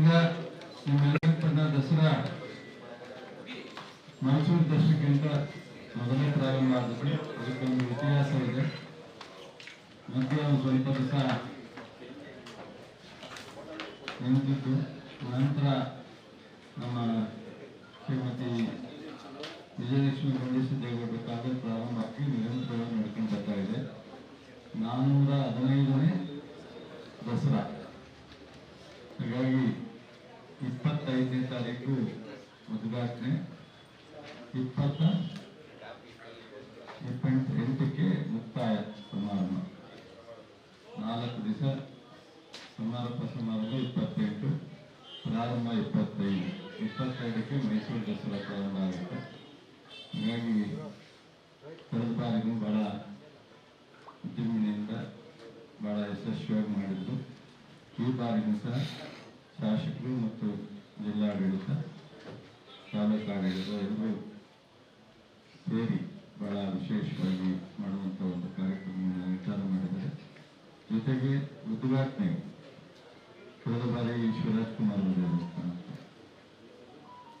ಈಗ ದಸರಾ ಮೈಸೂರು ದಸರಕ್ಕಿಂತ ಮೊದಲೇ ಪ್ರಾರಂಭ ಆದದ್ದು. ಅದಕ್ಕೊಂದು ಇತಿಹಾಸ ಇದೆ ಮತ್ತೆ ಸ್ವಲ್ಪ ದಿವಸ ನಿಂತಿದ್ದು ನಂತರ ನಮ್ಮ ಶ್ರೀಮತಿ ವಿಜಯಲಕ್ಷ್ಮಿ ಗಣೇಶ ಕಾಲ ಪ್ರಾರಂಭ ಆಗಿ ನಿರಂತರವಾಗಿ ನಡ್ಕೊಂಡು ಬರ್ತಾ ಇದೆ. ನಾನ್ನೂರ ಹದಿನೈದನೇ ದಸರಾ ಹಾಗಾಗಿ ಇಪ್ಪತ್ತೈದನೇ ತಾರೀಕು ಉದ್ಘಾಟನೆ ಇಪ್ಪತ್ತ ಇಪ್ಪತ್ತೆಂಟು ಎಂಟಕ್ಕೆ ಮುಕ್ತಾಯ ಸಮಾರಂಭ. ನಾಲ್ಕು ದಿವಸ ಸಮಾರೋಪ ಸಮಾರಂಭ ಇಪ್ಪತ್ತೆಂಟು, ಪ್ರಾರಂಭ ಇಪ್ಪತ್ತೈದು. ಇಪ್ಪತ್ತೈದಕ್ಕೆ ಮೈಸೂರು ದಸರಾ ಪ್ರಾರಂಭ ಆಗುತ್ತೆ. ಹಾಗಾಗಿ ಕಳೆದ ಬಾರಿಗೂ ಬಹಳ ಉದ್ಯಮಿನಿಂದ ಬಹಳ ಯಶಸ್ವಿಯಾಗಿ ಮಾಡಿದ್ರು ಈ ಬಾರಿಗೂ ಸಹ ಜಿಲ್ಲಾಡಳಿತ ತಾಲೂಕು ಆಡಳಿತ ಎಲ್ಲರೂ ಸೇರಿ ಬಹಳ ವಿಶೇಷವಾಗಿ ಮಾಡುವಂಥ ಒಂದು ಕಾರ್ಯಕ್ರಮವನ್ನು ವಿಚಾರ ಮಾಡಿದ್ದಾರೆ ಜೊತೆಗೆ ಉದ್ಘಾಟನೆ ಕಳೆದ ಬಾರಿ ಶಿವರಾಜ್ ಕುಮಾರ್ ಅವರು